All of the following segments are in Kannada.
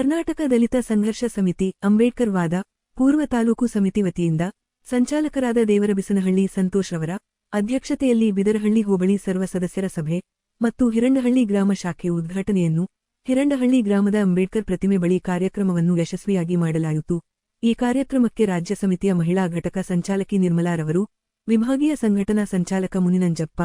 ಕರ್ನಾಟಕ ದಲಿತ ಸಂಘರ್ಷ ಸಮಿತಿ, ಅಂಬೇಡ್ಕರ್ ವಾದ, ಪೂರ್ವ ತಾಲೂಕು ಸಮಿತಿ ವತಿಯಿಂದ ಸಂಚಾಲಕರಾದ ದೇವರಬಿಸನಹಳ್ಳಿ ಸಂತೋಷ್ ರವರ ಅಧ್ಯಕ್ಷತೆಯಲ್ಲಿ ಬಿದರಹಳ್ಳಿ ಹೋಬಳಿ ಸರ್ವ ಸದಸ್ಯರ ಸಭೆ ಮತ್ತು ಹಿರಂಡಹಳ್ಳಿ ಗ್ರಾಮ ಶಾಖೆ ಉದ್ಘಾಟನೆಯನ್ನು ಹಿರಂಡಹಳ್ಳಿ ಗ್ರಾಮದ ಅಂಬೇಡ್ಕರ್ ಪ್ರತಿಮೆ ಬಳಿ ಕಾರ್ಯಕ್ರಮವನ್ನು ಯಶಸ್ವಿಯಾಗಿ ಮಾಡಲಾಯಿತು. ಈ ಕಾರ್ಯಕ್ರಮಕ್ಕೆ ರಾಜ್ಯ ಸಮಿತಿಯ ಮಹಿಳಾ ಘಟಕ ಸಂಚಾಲಕಿ ನಿರ್ಮಲಾರವರು ವಿಭಾಗೀಯ ಸಂಘಟನಾ ಸಂಚಾಲಕ ಮುನಿನಂಜಪ್ಪ,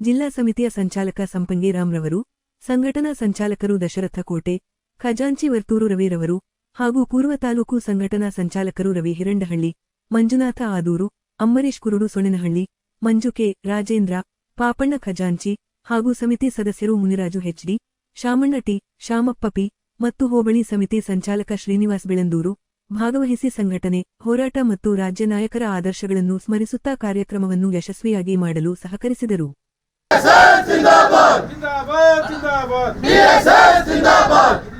ಜಿಲ್ಲಾ ಸಮಿತಿಯ ಸಂಚಾಲಕ ಸಂಪಂಗಿರಾಮ್ರವರು ಸಂಘಟನಾ ಸಂಚಾಲಕರು ದಶರಥ ಕೋಟೆ ಖಜಾಂಚಿ ವರ್ತೂರು ರವಿರವರು ಹಾಗೂ ಪೂರ್ವ ತಾಲೂಕು ಸಂಘಟನಾ ಸಂಚಾಲಕರು ರವಿ ಹಿರಂಡಹಳ್ಳಿ, ಮಂಜುನಾಥ ಆದೂರು ಅಂಬರೀಶ್ ಕುರುಡು ಸೊಣನಹಳ್ಳಿ ಮಂಜುಕೆ ರಾಜೇಂದ್ರ, ಪಾಪಣ್ಣ ಖಜಾಂಚಿ ಹಾಗೂ ಸಮಿತಿ ಸದಸ್ಯರು Muniraju H D Shamanna T. Shamappa ಮತ್ತು ಹೋಬಳಿ ಸಮಿತಿ ಸಂಚಾಲಕ ಶ್ರೀನಿವಾಸ್ ಬೆಳಂದೂರು, ಭಾಗವಹಿಸಿ ಸಂಘಟನೆ, ಹೋರಾಟ ಮತ್ತು ರಾಜ್ಯ ನಾಯಕರ ಆದರ್ಶಗಳನ್ನು ಸ್ಮರಿಸುತ್ತಾ ಕಾರ್ಯಕ್ರಮವನ್ನು ಯಶಸ್ವಿಯಾಗಿ ಮಾಡಲು ಸಹಕರಿಸಿದರು. ಜಿಂದಾಬಾದ್! ಜಿಂದಾಬಾದ್ ಜಿಂದಾಬಾದ್!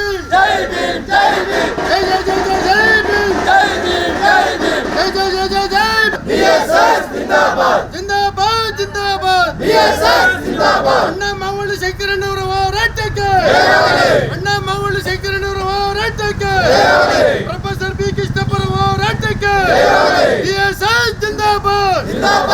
ಜಿಂದಾಬಾದ್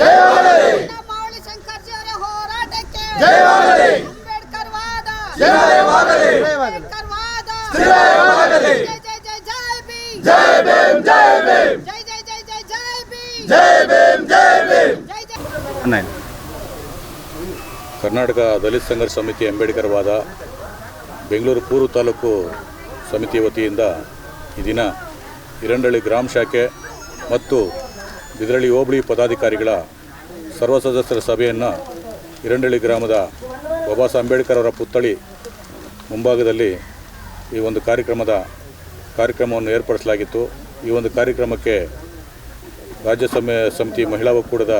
ಮಾವಳಿ ಶಂಕರ್ಜಿ ಅವರ ಹೋರಾಟಕ್ಕೆ ಜಯವಾಗಲಿ. ಅಂಬೇಡ್ಕರ್ ವಾದ! ಜಯವಾಗಲಿ. ಅಂಬೇಡ್ಕರ್ ವಾದ! ಜಯವಾಗಲಿ. ಜೈ ಜೈ ಜೈ ಜೈ ಭೀಮ್! ಜೈ ಭೀಮ್ ಜೈ ಭೀಮ್! ಜೈ ಜೈ ಜೈ ಜೈ ಜೈ ಭೀಮ್! ಜೈ ಭೀಮ್ ಜೈ ಭೀಮ್! ಜೈ ಜೈ ಕರ್ನಾಟಕ ದಲಿತ ಸಂಘರ್ಷ ಸಮಿತಿ ಅಂಬೇಡ್ಕರ್ ವಾದ ಬೆಂಗಳೂರು ಪೂರ್ವ ತಾಲೂಕು ಸಮಿತಿ ವತಿಯಿಂದ ಈ ದಿನ ಹಿರಂಡಳ್ಳಿ ಗ್ರಾಮ ಶಾಖೆ ಮತ್ತು ಬಿದರಳ್ಳಿ ಹೋಬಳಿ ಪದಾಧಿಕಾರಿಗಳ ಸರ್ವ ಸದಸ್ಯರ ಸಭೆಯನ್ನು ಹಿರಂಡಳ್ಳಿ ಗ್ರಾಮದ ಬಾಬಾ ಅಂಬೇಡ್ಕರ್ ಅವರ ಪುತ್ಥಳಿ ಮುಂಭಾಗದಲ್ಲಿ ಈ ಒಂದು ಕಾರ್ಯಕ್ರಮದ ಕಾರ್ಯಕ್ರಮವನ್ನು ಏರ್ಪಡಿಸಲಾಗಿತ್ತು. ಈ ಒಂದು ಕಾರ್ಯಕ್ರಮಕ್ಕೆ ರಾಜ್ಯ ಸಮ ಸಮಿತಿ ಮಹಿಳಾ ಒಕ್ಕೂಟದ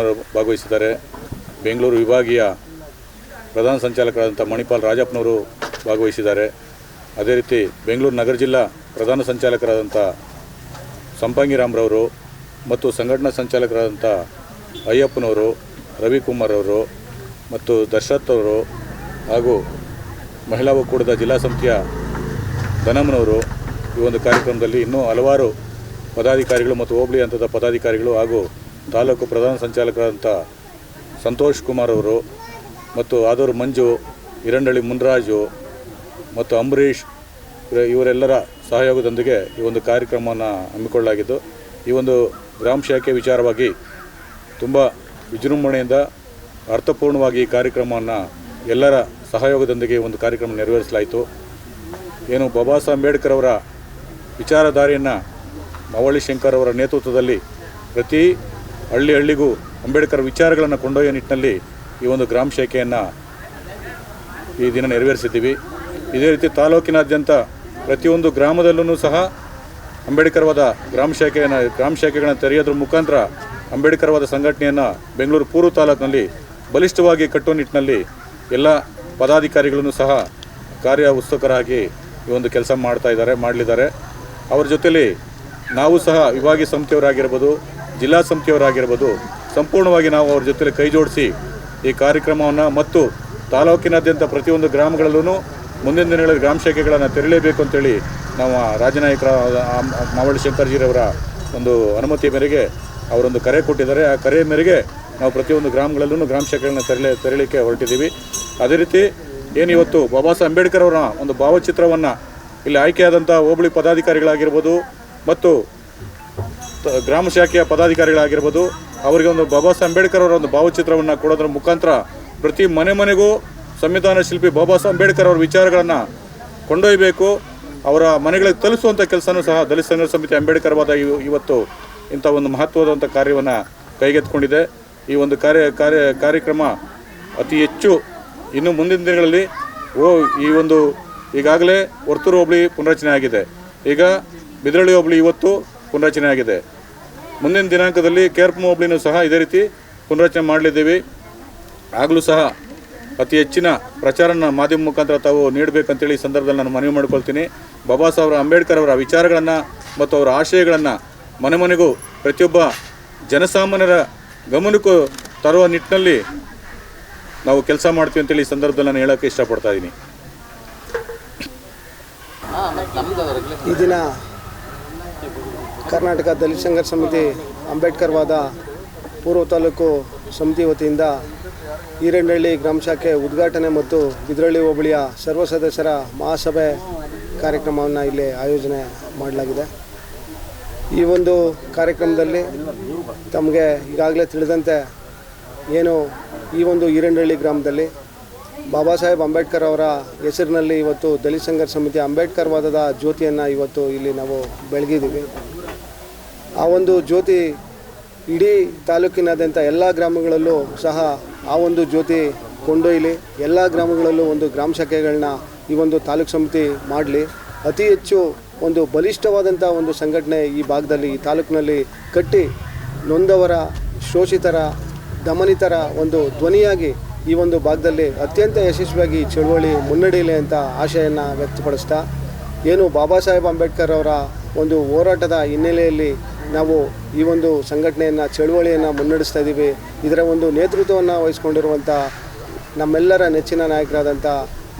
ಅವರು ಭಾಗವಹಿಸಿದ್ದಾರೆ. ಬೆಂಗಳೂರು ವಿಭಾಗೀಯ ಪ್ರಧಾನ ಸಂಚಾಲಕರಾದಂಥ ಮಣಿಪಾಲ್ ರಾಜಪ್ಪನವರು ಭಾಗವಹಿಸಿದ್ದಾರೆ. ಅದೇ ರೀತಿ ಬೆಂಗಳೂರು ನಗರ ಜಿಲ್ಲಾ ಪ್ರಧಾನ ಸಂಚಾಲಕರಾದಂಥ ಸಂಪಂಗಿರಾಮ್ರವರು ಮತ್ತು ಸಂಘಟನಾ ಸಂಚಾಲಕರಾದಂಥ ಅಯ್ಯಪ್ಪನವರು ರವಿಕುಮಾರ್ ಅವರು ಮತ್ತು ದಶರಥ್ ಅವರು ಹಾಗೂ ಮಹಿಳಾ ಒಕ್ಕೂಟದ ಜಿಲ್ಲಾ ಸಮಿತಿಯ ಧನಮ್ಮನವರು ಈ ಒಂದು ಕಾರ್ಯಕ್ರಮದಲ್ಲಿ ಇನ್ನೂ ಹಲವಾರು ಪದಾಧಿಕಾರಿಗಳು ಮತ್ತು ಹೋಬಳಿ ಹಂತದ ಪದಾಧಿಕಾರಿಗಳು ಹಾಗೂ ತಾಲೂಕು ಪ್ರಧಾನ ಸಂಚಾಲಕರಾದಂಥ ಸಂತೋಷ್ ಕುಮಾರ್ ಅವರು ಮತ್ತು ಆದೂರು ಮಂಜು ಹಿರಂಡಳ್ಳಿ ಮುನ್ರಾಜು ಮತ್ತು ಅಂಬರೀಷ್ ಇವರೆಲ್ಲರ ಸಹಯೋಗದೊಂದಿಗೆ ಈ ಒಂದು ಕಾರ್ಯಕ್ರಮವನ್ನು ಹಮ್ಮಿಕೊಳ್ಳಲಾಗಿದ್ದು, ಈ ಒಂದು ಗ್ರಾಮ ಶಾಖೆ ವಿಚಾರವಾಗಿ ತುಂಬ ವಿಜೃಂಭಣೆಯಿಂದ ಅರ್ಥಪೂರ್ಣವಾಗಿ ಈ ಕಾರ್ಯಕ್ರಮವನ್ನು ಎಲ್ಲರ ಸಹಯೋಗದೊಂದಿಗೆ ಒಂದು ಕಾರ್ಯಕ್ರಮ ನೆರವೇರಿಸಲಾಯಿತು. ಏನು ಬಾಬಾ ಸಾಹೇಬ್ ಅಂಬೇಡ್ಕರ್ ಅವರ ವಿಚಾರಧಾರೆಯನ್ನು ಮವಳ್ಳಿ ಶಂಕರ್ ಅವರ ನೇತೃತ್ವದಲ್ಲಿ ಪ್ರತಿ ಹಳ್ಳಿ ಹಳ್ಳಿಗೂ ಅಂಬೇಡ್ಕರ್ ವಿಚಾರಗಳನ್ನು ಕೊಂಡೊಯ್ಯೋ ನಿಟ್ಟಿನಲ್ಲಿ ಈ ಒಂದು ಗ್ರಾಮ ಶಾಖೆಯನ್ನು ಈ ದಿನ ನೆರವೇರಿಸಿದ್ದೀವಿ. ಇದೇ ರೀತಿ ತಾಲೂಕಿನಾದ್ಯಂತ ಪ್ರತಿಯೊಂದು ಗ್ರಾಮದಲ್ಲೂ ಸಹ ಅಂಬೇಡ್ಕರ್ವಾದ ಗ್ರಾಮ ಶಾಖೆಯನ್ನು, ಗ್ರಾಮ ಶಾಖೆಗಳನ್ನು ತೆರೆಯೋದ್ರ ಮುಖಾಂತರ ಅಂಬೇಡ್ಕರ್ವಾದ ಸಂಘಟನೆಯನ್ನು ಬೆಂಗಳೂರು ಪೂರ್ವ ತಾಲೂಕಿನಲ್ಲಿ ಬಲಿಷ್ಠವಾಗಿ ಕಟ್ಟುವ ನಿಟ್ಟಿನಲ್ಲಿ ಎಲ್ಲ ಪದಾಧಿಕಾರಿಗಳನ್ನು ಸಹ ಕಾರ್ಯ ಉತ್ಸುಕರಾಗಿ ಈ ಒಂದು ಕೆಲಸ ಮಾಡ್ತಾ ಇದ್ದಾರೆ, ಮಾಡಲಿದ್ದಾರೆ. ಅವ್ರ ಜೊತೆಯಲ್ಲಿ ನಾವು ಸಹ ವಿಭಾಗೀಯ ಸಮಿತಿಯವರಾಗಿರ್ಬೋದು, ಜಿಲ್ಲಾ ಸಮಿತಿಯವರಾಗಿರ್ಬೋದು, ಸಂಪೂರ್ಣವಾಗಿ ನಾವು ಅವ್ರ ಜೊತೆಲಿ ಕೈ ಜೋಡಿಸಿ ಈ ಕಾರ್ಯಕ್ರಮವನ್ನು ಮತ್ತು ತಾಲೂಕಿನಾದ್ಯಂತ ಪ್ರತಿಯೊಂದು ಗ್ರಾಮಗಳಲ್ಲೂ ಮುಂದಿನ ದಿನಗಳಲ್ಲಿ ಗ್ರಾಮ ಶಾಖೆಗಳನ್ನು ತೆರಳಲೇಬೇಕು ಅಂತೇಳಿ ನಾವು ರಾಜನಾಯಕರ ಮಾವಳ್ಳಿ ಶಂಕರ್ಜಿರವರ ಒಂದು ಅನುಮತಿ ಮೇರೆಗೆ ಅವರೊಂದು ಕರೆ ಕೊಟ್ಟಿದ್ದಾರೆ. ಆ ಕರೆ ಮೇರೆಗೆ ನಾವು ಪ್ರತಿಯೊಂದು ಗ್ರಾಮಗಳಲ್ಲೂ ಗ್ರಾಮ ಶಾಖೆಗಳನ್ನ ತೆರಳಿ ತೆರಳಿಕ್ಕೆ ಹೊರಟಿದ್ದೀವಿ. ಅದೇ ರೀತಿ ಏನು ಇವತ್ತು ಬಾಬಾ ಸಾಹೇಬ್ ಅಂಬೇಡ್ಕರ್ ಅವರ ಒಂದು ಭಾವಚಿತ್ರವನ್ನು ಇಲ್ಲಿ ಆಯ್ಕೆಯಾದಂಥ ಹೋಬಳಿ ಪದಾಧಿಕಾರಿಗಳಾಗಿರ್ಬೋದು ಮತ್ತು ಗ್ರಾಮ ಶಾಖೆಯ ಪದಾಧಿಕಾರಿಗಳಾಗಿರ್ಬೋದು, ಅವರಿಗೆ ಒಂದು ಬಾಬಾ ಸಾಹೇಬ್ ಅಂಬೇಡ್ಕರ್ ಅವರ ಒಂದು ಭಾವಚಿತ್ರವನ್ನು ಕೊಡೋದ್ರ ಮುಖಾಂತರ ಪ್ರತಿ ಮನೆ ಮನೆಗೂ ಸಂವಿಧಾನ ಶಿಲ್ಪಿ ಬಾಬಾ ಸಾಹೇಬ್ ಅಂಬೇಡ್ಕರ್ ಅವರ ವಿಚಾರಗಳನ್ನು ಕೊಂಡೊಯ್ಯಬೇಕು ಅವರ ಮನೆಗಳಿಗೆ ತಲುಪಿಸುವಂಥ ಕೆಲಸನೂ ಸಹ ದಲಿತ ಸಂಘರ್ಷ ಸಮಿತಿ ಅಂಬೇಡ್ಕರ್ ವಾದ ಇವತ್ತು ಇಂಥ ಒಂದು ಮಹತ್ವದಂಥ ಕಾರ್ಯವನ್ನು ಕೈಗೆತ್ತಿಕೊಂಡಿದೆ. ಈ ಒಂದು ಕಾರ್ಯ ಕಾರ್ಯ ಕಾರ್ಯಕ್ರಮ ಅತಿ ಹೆಚ್ಚು ಇನ್ನು ಮುಂದಿನ ದಿನಗಳಲ್ಲಿ ಓ, ಈ ಒಂದು ಈಗಾಗಲೇ ವರ್ತೂರು ಹೋಬಳಿ ಪುನರಚನೆ ಆಗಿದೆ. ಈಗ ಬಿದ್ರಳ್ಳಿ ಹೋಬಳಿ ಇವತ್ತು ಪುನರಚನೆ ಆಗಿದೆ. ಮುಂದಿನ ದಿನಾಂಕದಲ್ಲಿ ಕೇರ್ಪು ಹೋಬಳಿನೂ ಸಹ ಇದೇ ರೀತಿ ಪುನರಚನೆ ಮಾಡಲಿದ್ದೀವಿ. ಆಗಲೂ ಸಹ ಅತಿ ಹೆಚ್ಚಿನ ಪ್ರಚಾರನ ಮಾಧ್ಯಮ ಮುಖಾಂತರ ತಾವು ನೀಡಬೇಕಂತೇಳಿ ಈ ಸಂದರ್ಭದಲ್ಲಿ ನಾನು ಮನವಿ ಮಾಡ್ಕೊಳ್ತೀನಿ. ಬಾಬಾ ಸಾಹೇಬ್ ಅಂಬೇಡ್ಕರ್ ಅವರ ವಿಚಾರಗಳನ್ನು ಮತ್ತು ಅವರ ಆಶಯಗಳನ್ನು ಮನೆ ಮನೆಗೂ ಪ್ರತಿಯೊಬ್ಬ ಜನಸಾಮಾನ್ಯರ ಗಮನಕ್ಕೂ ತರುವ ನಿಟ್ಟಿನಲ್ಲಿ ನಾವು ಕೆಲಸ ಮಾಡ್ತೀವಿ ಅಂತೇಳಿ ಈ ಸಂದರ್ಭದಲ್ಲಿ ನಾನು ಹೇಳೋಕ್ಕೆ ಇಷ್ಟಪಡ್ತಾ ಇದ್ದೀನಿ. ಈ ದಿನ ಕರ್ನಾಟಕ ದಲಿತ ಸಂಘರ್ಷ ಸಮಿತಿ ಅಂಬೇಡ್ಕರ್ ವಾದ ಪೂರ್ವ ತಾಲೂಕು ಸಮಿತಿ ವತಿಯಿಂದ ಈರಂಡಹಳ್ಳಿ ಗ್ರಾಮ ಶಾಖೆ ಉದ್ಘಾಟನೆ ಮತ್ತು ಬಿದ್ರಳ್ಳಿ ಹೋಬಳಿಯ ಸರ್ವ ಸದಸ್ಯರ ಮಹಾಸಭೆ ಕಾರ್ಯಕ್ರಮವನ್ನು ಇಲ್ಲಿ ಆಯೋಜನೆ ಮಾಡಲಾಗಿದೆ. ಈ ಒಂದು ಕಾರ್ಯಕ್ರಮದಲ್ಲಿ ತಮಗೆ ಈಗಾಗಲೇ ತಿಳಿದಂತೆ ಏನು ಈ ಒಂದು ಈರಂಡಹಳ್ಳಿ ಗ್ರಾಮದಲ್ಲಿ ಬಾಬಾ ಸಾಹೇಬ್ ಅಂಬೇಡ್ಕರ್ ಅವರ ಹೆಸರಿನಲ್ಲಿ ಇವತ್ತು ದಲಿತ ಸಂಘರ್ಷ ಸಮಿತಿ ಅಂಬೇಡ್ಕರ್ ವಾದದ ಜ್ಯೋತಿಯನ್ನು ಇವತ್ತು ಇಲ್ಲಿ ನಾವು ಬೆಳಗಿದ್ದೀವಿ. ಆ ಒಂದು ಜ್ಯೋತಿ ಇಡೀ ತಾಲೂಕಿನಾದ್ಯಂತ ಎಲ್ಲ ಗ್ರಾಮಗಳಲ್ಲೂ ಸಹ ಆ ಒಂದು ಜ್ಯೋತಿ ಕೊಂಡೊಯ್ಯಲಿ ಎಲ್ಲ ಗ್ರಾಮಗಳಲ್ಲೂ ಒಂದು ಗ್ರಾಮ ಶಾಖೆಗಳನ್ನ ಈ ಒಂದು ತಾಲೂಕು ಸಮಿತಿ ಮಾಡಲಿ. ಅತಿ ಹೆಚ್ಚು ಒಂದು ಬಲಿಷ್ಠವಾದಂಥ ಒಂದು ಸಂಘಟನೆ ಈ ಭಾಗದಲ್ಲಿ ಈ ತಾಲೂಕಿನಲ್ಲಿ ಕಟ್ಟಿ ನೊಂದವರ, ಶೋಷಿತರ, ದಮನಿತರ ಒಂದು ಧ್ವನಿಯಾಗಿ ಈ ಒಂದು ಭಾಗದಲ್ಲಿ ಅತ್ಯಂತ ಯಶಸ್ವಿಯಾಗಿ ಚಳುವಳಿ ಮುನ್ನಡೆಯಲಿ ಅಂತ ಆಶೆಯನ್ನು ವ್ಯಕ್ತಪಡಿಸ್ತಾ, ಏನು ಬಾಬಾ ಸಾಹೇಬ್ ಅಂಬೇಡ್ಕರ್ ಅವರ ಒಂದು ಹೋರಾಟದ ಹಿನ್ನೆಲೆಯಲ್ಲಿ ನಾವು ಈ ಒಂದು ಸಂಘಟನೆಯನ್ನು, ಚಳುವಳಿಯನ್ನು ಮುನ್ನಡೆಸ್ತಾ ಇದ್ದೀವಿ ಇದರ ಒಂದು ನೇತೃತ್ವವನ್ನು ವಹಿಸ್ಕೊಂಡಿರುವಂಥ ನಮ್ಮೆಲ್ಲರ ನೆಚ್ಚಿನ ನಾಯಕರಾದಂಥ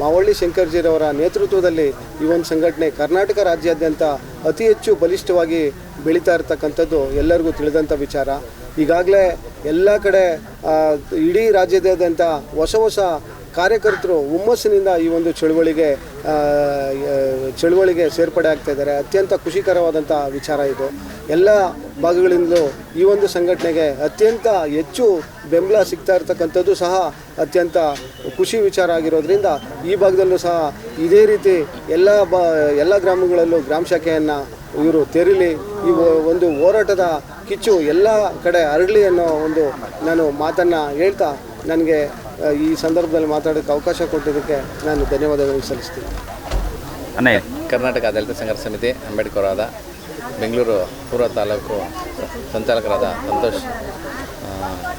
ಮಾವಳ್ಳಿ ಶಂಕರ್ಜಿರವರ ನೇತೃತ್ವದಲ್ಲಿ ಈ ಒಂದು ಸಂಘಟನೆ ಕರ್ನಾಟಕ ರಾಜ್ಯಾದ್ಯಂತ ಅತಿ ಹೆಚ್ಚು ಬಲಿಷ್ಠವಾಗಿ ಬೆಳೀತಾ ಇರತಕ್ಕಂಥದ್ದು ಎಲ್ಲರಿಗೂ ತಿಳಿದಂಥ ವಿಚಾರ. ಈಗಾಗಲೇ ಎಲ್ಲ ಕಡೆ ಇಡೀ ರಾಜ್ಯದಾದ್ಯಂತ ಹೊಸ ಹೊಸ ಕಾರ್ಯಕರ್ತರು ಹುಮ್ಮಸ್ಸಿನಿಂದ ಈ ಒಂದು ಚಳುವಳಿಗೆ ಚಳುವಳಿಗೆ ಸೇರ್ಪಡೆ ಆಗ್ತಾ ಇದ್ದಾರೆ. ಅತ್ಯಂತ ಖುಷಿಕರವಾದಂಥ ವಿಚಾರ ಇದು. ಎಲ್ಲ ಭಾಗಗಳಿಂದಲೂ ಈ ಒಂದು ಸಂಘಟನೆಗೆ ಅತ್ಯಂತ ಹೆಚ್ಚು ಬೆಂಬಲ ಸಿಗ್ತಾ ಇರ್ತಕ್ಕಂಥದ್ದು ಸಹ ಅತ್ಯಂತ ಖುಷಿ ವಿಚಾರ ಆಗಿರೋದ್ರಿಂದ ಈ ಭಾಗದಲ್ಲೂ ಸಹ ಇದೇ ರೀತಿ ಎಲ್ಲ ಬ, ಎಲ್ಲ ಗ್ರಾಮಗಳಲ್ಲೂ ಗ್ರಾಮ ಶಾಖೆಯನ್ನು ಇವರು ತೆರೀಲಿ ಈ ಒಂದು ಹೋರಾಟದ ಕಿಚ್ಚು ಎಲ್ಲ ಕಡೆ ಹರಡಲಿ ಅನ್ನೋ ಒಂದು ನಾನು ಮಾತನ್ನು ಹೇಳ್ತಾ ನನಗೆ ಈ ಸಂದರ್ಭದಲ್ಲಿ ಮಾತಾಡೋಕ್ಕೆ ಅವಕಾಶ ಕೊಟ್ಟಿದ್ದಕ್ಕೆ ನಾನು ಧನ್ಯವಾದಗಳನ್ನು ಸಲ್ಲಿಸ್ತೀನಿ. ಕರ್ನಾಟಕ ದಲಿತ ಸಂಘರ್ಷ ಸಮಿತಿ ಅಂಬೇಡ್ಕರ್ ಆದ ಬೆಂಗಳೂರು ಪೂರ್ವ ತಾಲೂಕು ಸಂಚಾಲಕರಾದ ಸಂತೋಷ್.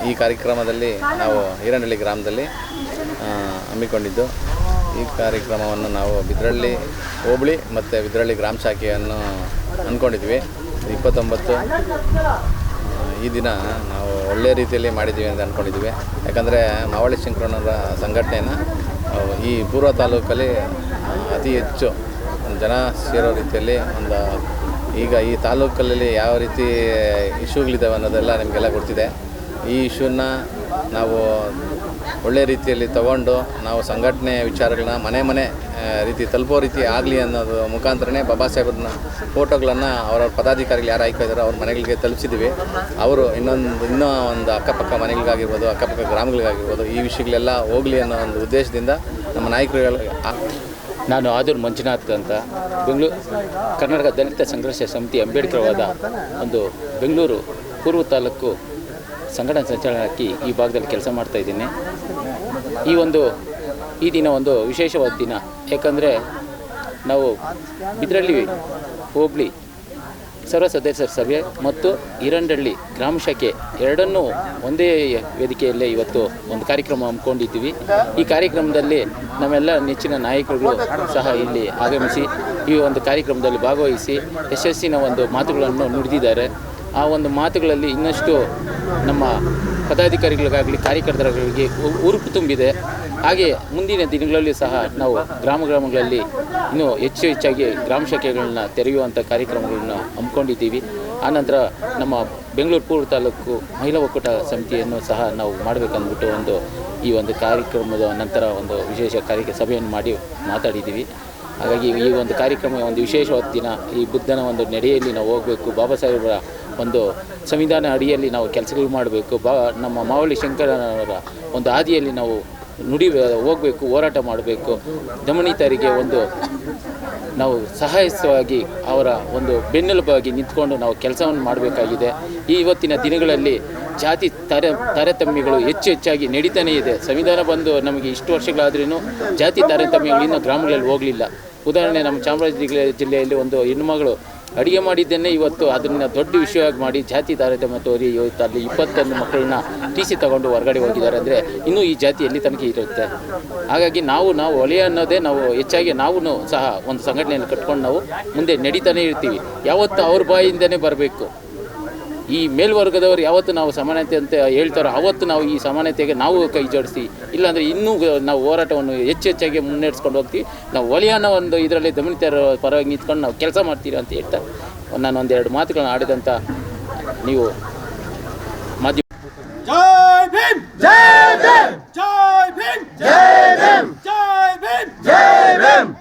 ಈ ಕಾರ್ಯಕ್ರಮದಲ್ಲಿ ನಾವು ಹಿರನಹಳ್ಳಿ ಗ್ರಾಮದಲ್ಲಿ ಹಮ್ಮಿಕೊಂಡಿದ್ದು. ಈ ಕಾರ್ಯಕ್ರಮವನ್ನು ನಾವು ಬಿದ್ರಳ್ಳಿ ಹೋಬಳಿ ಮತ್ತು ಬಿದ್ರಳ್ಳಿ ಗ್ರಾಮ ಶಾಖೆಯನ್ನು ಅಂದ್ಕೊಂಡಿದ್ವಿ ಇಪ್ಪತ್ತೊಂಬತ್ತು ಈ ದಿನ ನಾವು ಒಳ್ಳೆಯ ರೀತಿಯಲ್ಲಿ ಮಾಡಿದ್ದೀವಿ ಅಂತ ಅಂದ್ಕೊಂಡಿದ್ದೀವಿ ಯಾಕಂದರೆ ಮಾವಳಿ ಶಂಕರಣ್ಣವರ ಸಂಘಟನೆಯನ್ನು ಈ ಪೂರ್ವ ತಾಲೂಕಲ್ಲಿ ಅತಿ ಹೆಚ್ಚು ಜನ ಸೇರೋ ರೀತಿಯಲ್ಲಿ ಒಂದು, ಈಗ ಈ ತಾಲೂಕಲ್ಲಿ ಯಾವ ರೀತಿ ಇಶ್ಯೂಗಳಿದ್ದಾವೆ ಅನ್ನೋದೆಲ್ಲ ನಿಮಗೆಲ್ಲ ಗೊತ್ತಿದೆ. ಈ ಇಶ್ಯೂನ ನಾವು ಒಳ್ಳೆಯ ರೀತಿಯಲ್ಲಿ ತಗೊಂಡು ನಾವು ಸಂಘಟನೆ ವಿಚಾರಗಳನ್ನ ಮನೆ ಮನೆ ರೀತಿ ತಲುಪೋ ರೀತಿ ಆಗಲಿ ಅನ್ನೋದು ಮುಖಾಂತರನೇ ಬಾಬಾ ಸಾಹೇಬ್ರನ್ನ ಫೋಟೋಗಳನ್ನು ಅವರ ಪದಾಧಿಕಾರಿಗಳು ಯಾರು ಆಯ್ಕೆ ಇದ್ದಾರೋ ಅವ್ರ ಮನೆಗಳಿಗೆ ತಲುಪಿಸಿದ್ವಿ. ಅವರು ಇನ್ನೊಂದು, ಇನ್ನೂ ಒಂದು ಅಕ್ಕಪಕ್ಕ ಮನೆಗಳಿಗಾಗಿರ್ಬೋದು, ಅಕ್ಕಪಕ್ಕ ಗ್ರಾಮಗಳಿಗಾಗಿರ್ಬೋದು ಈ ವಿಷಯಗಳೆಲ್ಲ ಹೋಗಲಿ ಅನ್ನೋ ಒಂದು ಉದ್ದೇಶದಿಂದ ನಮ್ಮ ನಾಯಕರು ನಾನು ಆದೂರು ಮಂಜುನಾಥ್ ಅಂತ. ಬೆಂಗಳೂರು ಕರ್ನಾಟಕ ದಲಿತ ಸಂಘರ್ಷ ಸಮಿತಿ ಅಂಬೇಡ್ಕರ್ವಾದ ಒಂದು ಬೆಂಗಳೂರು, ಪೂರ್ವ ತಾಲೂಕು ಸಂಘಟನಾ ಹಾಕಿ ಈ ಭಾಗದಲ್ಲಿ ಕೆಲಸ ಮಾಡ್ತಾ ಇದ್ದೀನಿ. ಈ ಒಂದು, ಈ ದಿನ ಒಂದು ವಿಶೇಷವಾದ ದಿನ. ಯಾಕಂದರೆ ನಾವು ಬಿದ್ರಳ್ಳಿ ಹೋಬಳಿ ಸರ್ವ ಸದಸ್ಯರ ಸಭೆ ಮತ್ತು ಈರಂಡಳ್ಳಿ ಗ್ರಾಮ ಶಾಖೆ ಎರಡನ್ನೂ ಒಂದೇ ವೇದಿಕೆಯಲ್ಲೇ ಇವತ್ತು ಒಂದು ಕಾರ್ಯಕ್ರಮ ಹಮ್ಮಿಕೊಂಡಿದ್ದೀವಿ. ಈ ಕಾರ್ಯಕ್ರಮದಲ್ಲಿ ನಮ್ಮೆಲ್ಲ ನೆಚ್ಚಿನ ನಾಯಕರುಗಳು ಸಹ ಇಲ್ಲಿ ಆಗಮಿಸಿ ಈ ಒಂದು ಕಾರ್ಯಕ್ರಮದಲ್ಲಿ ಭಾಗವಹಿಸಿ ಯಶಸ್ಸಿನ ಒಂದು ಮಾತುಗಳನ್ನು ನುಡಿದಿದ್ದಾರೆ. ಆ ಒಂದು ಮಾತುಗಳಲ್ಲಿ ಇನ್ನಷ್ಟು ನಮ್ಮ ಪದಾಧಿಕಾರಿಗಳಿಗಾಗಲಿ ಕಾರ್ಯಕರ್ತರಿಗೆ ಉರುಪು ತುಂಬಿದೆ. ಹಾಗೆ ಮುಂದಿನ ದಿನಗಳಲ್ಲಿ ಸಹ ನಾವು ಗ್ರಾಮ ಗ್ರಾಮಗಳಲ್ಲಿ ಇನ್ನೂ ಹೆಚ್ಚು ಹೆಚ್ಚಾಗಿ ಗ್ರಾಮ ಶಾಖೆಗಳನ್ನ ತೆರೆಯುವಂಥ ಕಾರ್ಯಕ್ರಮಗಳನ್ನು ಹಮ್ಮಿಕೊಂಡಿದ್ದೀವಿ. ಆನಂತರ ನಮ್ಮ ಬೆಂಗಳೂರು ಪೂರ್ವ ತಾಲೂಕು ಮಹಿಳಾ ಒಕ್ಕೂಟ ಸಮಿತಿಯನ್ನು ಸಹ ನಾವು ಮಾಡಬೇಕಂದ್ಬಿಟ್ಟು ಒಂದು ಈ ಒಂದು ಕಾರ್ಯಕ್ರಮದ ನಂತರ ಒಂದು ವಿಶೇಷ ಕಾರ್ಯ ಸಭೆಯನ್ನು ಮಾಡಿ ಮಾತಾಡಿದ್ದೀವಿ. ಹಾಗಾಗಿ ಈ ಒಂದು ಕಾರ್ಯಕ್ರಮ ಒಂದು ವಿಶೇಷವಾದ ದಿನ, ಈ ಬುದ್ಧನ ಒಂದು ನಡೆಯಲ್ಲಿ ನಾವು ಹೋಗಬೇಕು. ಬಾಬಾ ಸಾಹೇಬರ ಒಂದು ಸಂವಿಧಾನ ಅಡಿಯಲ್ಲಿ ನಾವು ಕೆಲಸಗಳು ಮಾಡಬೇಕು, ಬಾ, ನಮ್ಮ ಮಾವಳಿ ಶಂಕರನವರ ಒಂದು ಹಾದಿಯಲ್ಲಿ ನಾವು ನುಡಿ, ಹೋಗಬೇಕು, ಹೋರಾಟ ಮಾಡಬೇಕು. ದಮನಿತರಿಗೆ ಒಂದು ನಾವು ಸಹಾಯಸವಾಗಿ ಅವರ ಒಂದು ಬೆನ್ನೆಲುಬಾಗಿ ನಿಂತ್ಕೊಂಡು ನಾವು ಕೆಲಸವನ್ನು ಮಾಡಬೇಕಾಗಿದೆ. ಈ ಇವತ್ತಿನ ದಿನಗಳಲ್ಲಿ ಜಾತಿ ತರ, ತಾರತಮ್ಯಗಳು ಹೆಚ್ಚು ಹೆಚ್ಚಾಗಿ ನಡೀತಾನೇ ಇದೆ. ಸಂವಿಧಾನ ಬಂದು ನಮಗೆ ಇಷ್ಟು ವರ್ಷಗಳಾದ್ರೂ ಜಾತಿ ತಾರತಮ್ಯಗಳು ಇನ್ನೂ ಗ್ರಾಮಗಳಲ್ಲಿ ಹೋಗಲಿಲ್ಲ. ಉದಾಹರಣೆ ನಮ್ಮ ಚಾಮರಾಜನಗರ ಜಿಲ್ಲೆಯಲ್ಲಿ ಒಂದು ಹೆಣ್ಣುಮಗಳು ಅಡುಗೆ ಮಾಡಿದ್ದೇನೆ. ಇವತ್ತು ಅದನ್ನು ದೊಡ್ಡ ವಿಷಯವಾಗಿ ಮಾಡಿ ಜಾತಿ ತಾರತಮ್ಯ ತೋರಿ ಇವತ್ತು ಅಲ್ಲಿ ಇಪ್ಪತ್ತೊಂದು ಮಕ್ಕಳನ್ನ ಟಿ ಸಿ ತಗೊಂಡು ಹೊರಗಡೆ ಹೋಗಿದ್ದಾರೆ ಅಂದರೆ ಇನ್ನೂ ಈ ಜಾತಿ ಎಲ್ಲಿ ತನಕ ಇರುತ್ತೆ. ಹಾಗಾಗಿ ನಾವು ನಾವು ಒಲೆಯ ಅನ್ನೋದೇ ನಾವು ಹೆಚ್ಚಾಗಿ ನಾವು ಸಹ ಒಂದು ಸಂಘಟನೆಯನ್ನು ಕಟ್ಕೊಂಡು ನಾವು ಮುಂದೆ ನಡೀತಾನೆ ಇರ್ತೀವಿ. ಯಾವತ್ತು ಅವ್ರ ಬಾಯಿಂದನೇ ಬರಬೇಕು. ಈ ಮೇಲ್ವರ್ಗದವರು ಯಾವತ್ತು ನಾವು ಸಮಾನತೆ ಅಂತ ಹೇಳ್ತಾರೋ ಆವತ್ತು ನಾವು ಈ ಸಮಾನತೆಗೆ ನಾವು ಕೈ ಜೋಡಿಸಿ ಇಲ್ಲಾಂದರೆ ಇನ್ನೂ ನಾವು ಹೋರಾಟವನ್ನು ಹೆಚ್ಚು ಹೆಚ್ಚಾಗಿ ಮುನ್ನಡೆಸ್ಕೊಂಡು ಹೋಗ್ತೀವಿ. ನಾವು ಒಲಿಯಾನ ಒಂದು ಇದರಲ್ಲಿ ದಮನಿತರ ಪರವಾಗಿ ನಿಂತ್ಕೊಂಡು ನಾವು ಕೆಲಸ ಮಾಡ್ತೀವಿ ಅಂತ ಹೇಳ್ತಾ ನಾನು ಒಂದೆರಡು ಮಾತುಗಳನ್ನು ಆಡಿದಂಥ ನೀವು ಮಾಧ್ಯಮ ಜೈ ಭೀಮ್ ಜೈ ಭೀಮ್ ಜೈ ಭೀಮ್ ಜೈ ಭೀಮ್ ಜೈ ಭೀಮ್ ಜೈ ಭೀಮ್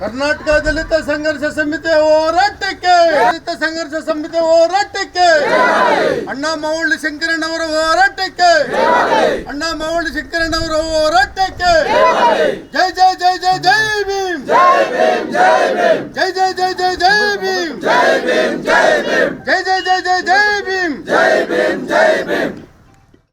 ಕರ್ನಾಟಕ ದಲಿತ ಸಂಘರ್ಷ ಸಮಿತಿ ಹೋರಾಟಕ್ಕೆ, ದಲಿತ ಸಂಘರ್ಷ ಸಮಿತಿ ಹೋರಾಟಕ್ಕೆ, ಅಣ್ಣ ಮಾವಳ್ಳಿ ಶಂಕರಣ್ಣವರ ಹೋರಾಟಕ್ಕೆ, ಅಣ್ಣ ಮಾವಳ್ಳಿ ಶಂಕರಣ್ಣವರ ಹೋರಾಟಕ್ಕೆ, ಜೈ ಜೈ ಜೈ ಜೈ ಜೈ ಭೀಮ್, ಜೈ ಜೈ ಜೈ ಜೈ ಜೈ ಭೀಮ್, ಜೈ ಜೈ ಜೈ ಜೈ ಜೈ ಭೀಮ್